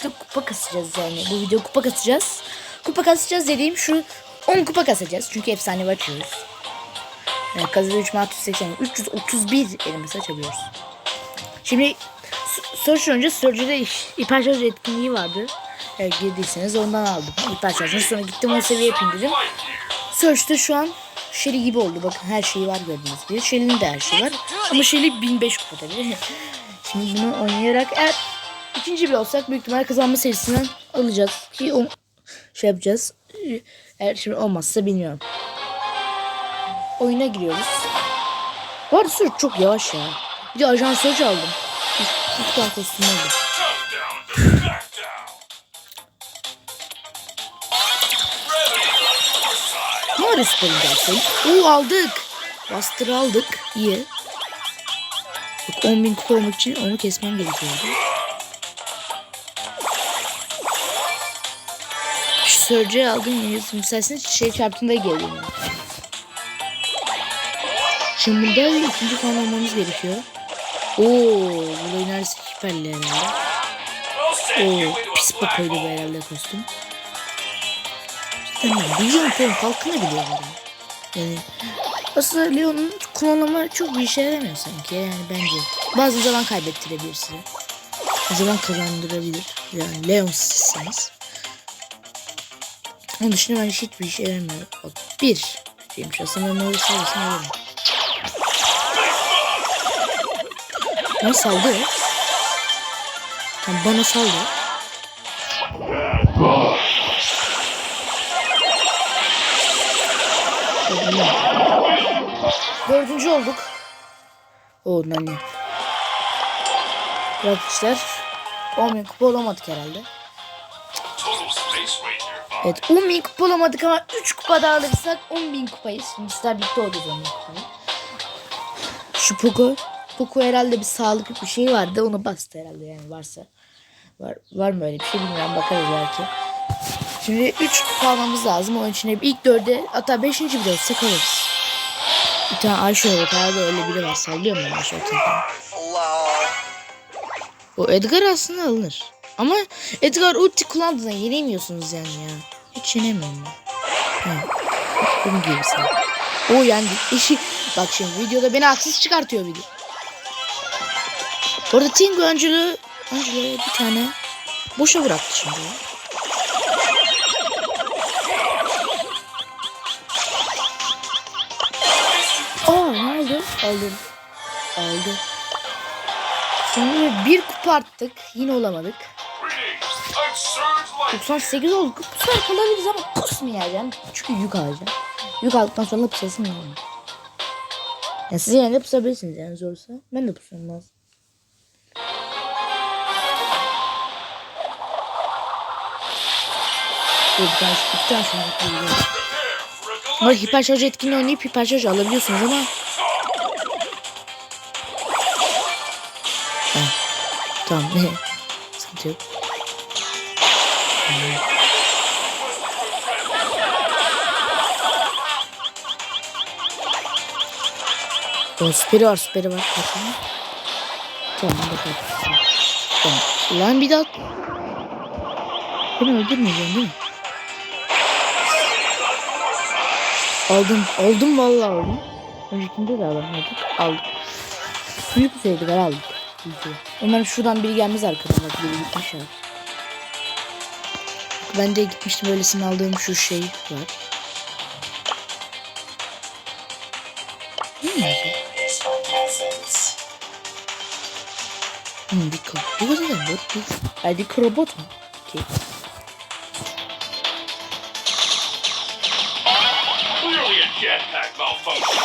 amaçlı kupa kasacağız yani. Bu video kupa kasacağız. Kupa kasacağız dediğim şu 10 kupa kasacağız. Çünkü efsane açıyoruz. Yani kazada 3 680 331 elimizi açabiliyoruz. Şimdi Search önce Search'de hiper şarj etkinliği vardı. Eğer girdiyseniz ondan aldım. Hiper şarjını sonra gittim o seviye indirdim. Search'te şu an Shelly gibi oldu. Bakın her şeyi var gördüğünüz gibi. Shelly'nin de her şeyi var. Ama Shelly 1005 kupa tabii. Şimdi bunu oynayarak eğer ikinci bir olsak büyük ihtimalle kazanma serisinden alacağız. Ki o şey yapacağız. Eğer şimdi olmazsa bilmiyorum. Oyuna giriyoruz. Bu arada Search çok yavaş ya. Bir de ajan Search aldım. Üç tane kostüm oldu. Var Spor'un gerçeği? Oo aldık. Bastır aldık. İyi. Bak 10.000 kupa için onu kesmem gerekiyordu. Surge'yi aldım. Yazım sayesinde şey çarptığında geliyor. Şimdi burada ikinci kan almamız gerekiyor. Oo, burada neredeyse hiperli herhalde. Oo, pis bakaydı bu herhalde kostüm. Tamam, biliyorum tamam halkını biliyorum. Yani aslında Leon'un klonlama çok bir işe yaramıyor sanki yani bence. Bazı zaman kaybettirebilir size. Bazı zaman kazandırabilir. Yani Leon sizsiniz. Onun dışında bence hiçbir işe yaramıyor. Bak bir şeymiş aslında ben onu sayesinde alırım. Bana saldı. Tam bana saldı. Dördüncü olduk. Oo nani. Arkadaşlar 10 bin kupa olamadık herhalde. Total Space vibe. Evet 10 bin kupa olamadık ama 3 kupa daha alırsak 10 bin kupayız. Şimdi sizler birlikte olacağız 10 bin kupayı. Şu Poco. Poco herhalde bir sağlık bir şey vardı. Onu bastı herhalde yani varsa. Var, var mı öyle bir şey bilmiyorum bakarız belki. Şimdi 3 kupa almamız lazım. Onun için hep ilk 4'e hatta 5. bile olsak alırız. Bir tane Ayşe ortada öyle biri var. Sallıyor mu Ayşe ortada? O Edgar aslında alınır. Ama Edgar ulti kullandığında yenemiyorsunuz yani ya. Hiç yenemiyorum ben. Ha. Bunun gibisi. O yendi. İşi. Bak şimdi videoda beni haksız çıkartıyor video. Arada Tingo Angelo Angelo'ya bir tane boşa bıraktı şimdi. Aa ne oldu? Aldım. Aldım. Şimdi bir kupa arttık. Yine olamadık. 98 olduk. Bu sefer kalabiliriz ama pus mu yiyeceğim? Çünkü yük alacağım. Yük aldıktan sonra pusasım yani. Ya siz yine de pusabilirsiniz yani zorsa. Ben de pusam lazım. Bir tane, bir tane şunu galactic hiper şarj etkinliği oynayıp hiper şarj alabiliyorsunuz ama Tamam. O süperi var süperi var. Bakın. Tamam bakalım. Tamam. Lan bir daha. Beni öldürmeyeceksin değil mi? Aldım. Aldım vallahi aldım. Öncekinde de alamadık. Aldık. Büyük bir sayıdılar aldık. Umarım şuradan biri gelmez arkadan. Biri gitmiş abi. Ben de gitmiştim böylesini aldığım şu şey var. Yazıyor? Hmm, bir kod. Bu kadar da bot değil. Robot mu? Malfunction.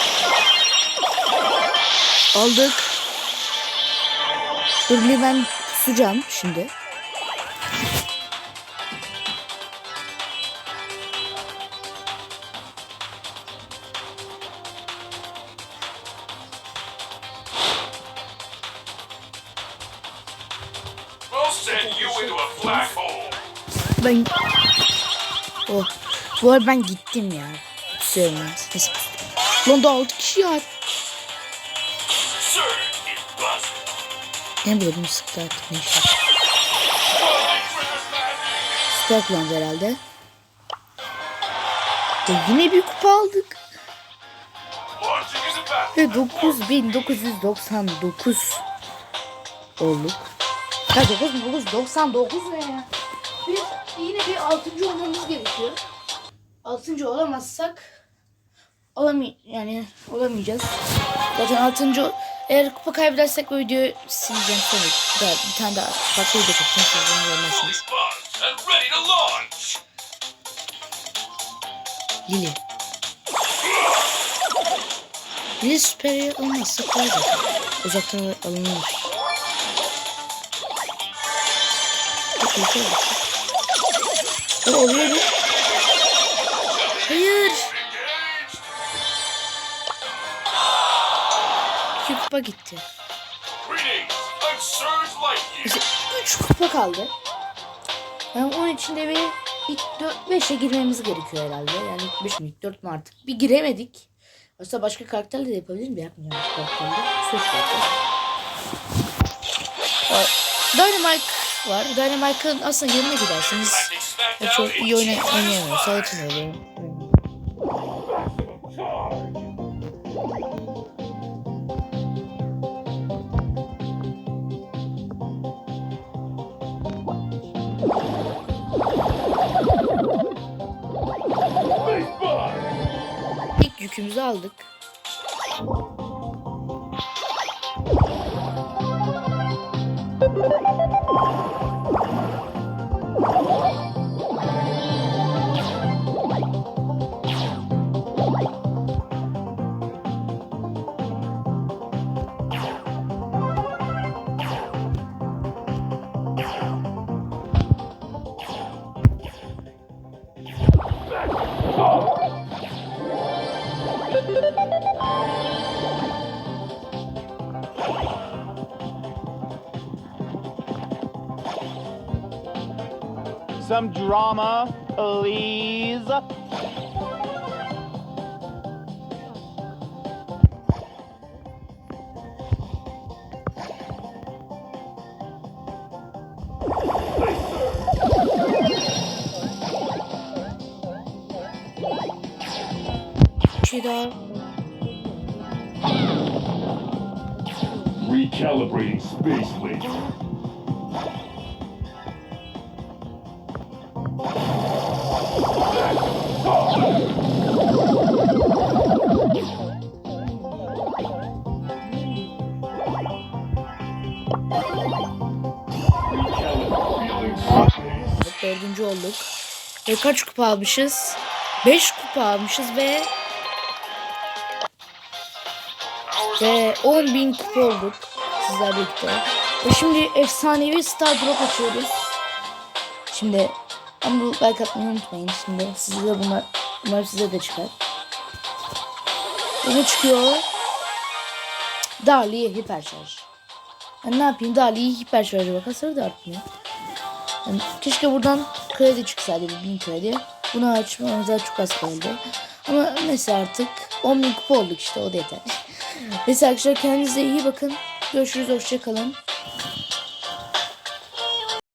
Aldık. Dur ben pusacağım şimdi. Ben... Oh. Bu arada ben gittim ya. Neyse. Lan da 6 kişi ya. Ne bu ödüm sıktı artık ne. Galactic Süper kullandı herhalde. Ve yine bir kupa aldık. Ve 9999 olduk. Ya 9999 ne ya? Biz yine bir altıncı olmamız gerekiyor. Altıncı olamazsak olamay yani olamayacağız. Zaten altıncı eğer kupa kaybedersek bu videoyu sileceğim sonra. Daha bir tane daha farklı video çekeceğim. Siz bunu görmezsiniz. Lili. Lili süperi olmazsa koyacak. Uzaktan alınmış. İyi oldu. O oluyor mu? Hayır. Kupa gitti. İşte üç kupa kaldı. Yani onun içinde bir ilk 4-5'e girmemiz gerekiyor herhalde. Yani ilk 5 mi ilk 4 mü artık. Bir giremedik. Aslında başka karakterle de yapabilirim de yapmayacağım. bu. Söz karakter. Dynamite var. Dynamite'ın aslında yanına gidersiniz. SmackDown. çok iyi oyna oynayamıyor. Sağlıklı oluyor. İlk yükümüzü aldık. Some drama, please. Şey daha. Recalibrating space laser. Dördüncü olduk. Ve kaç kupa almışız? Beş kupa almışız ve ve 10 bin kupa olduk sizlerle birlikte. Ve şimdi efsanevi Star Drop açıyoruz. Şimdi ama like atmayı unutmayın. Şimdi size de bunlar, bunlar size de çıkar. Ne çıkıyor? Dali hiper şarj. Ben ne yapayım? Dali'yi hiper şarja bak. Hasarı da artmıyor. Yani keşke buradan kredi çıksaydı bir bin kredi. Bunu açmamıza çok az kaldı. Ama neyse artık 10 bin kupa olduk işte o da yeter. Neyse arkadaşlar kendinize iyi bakın. Görüşürüz hoşçakalın.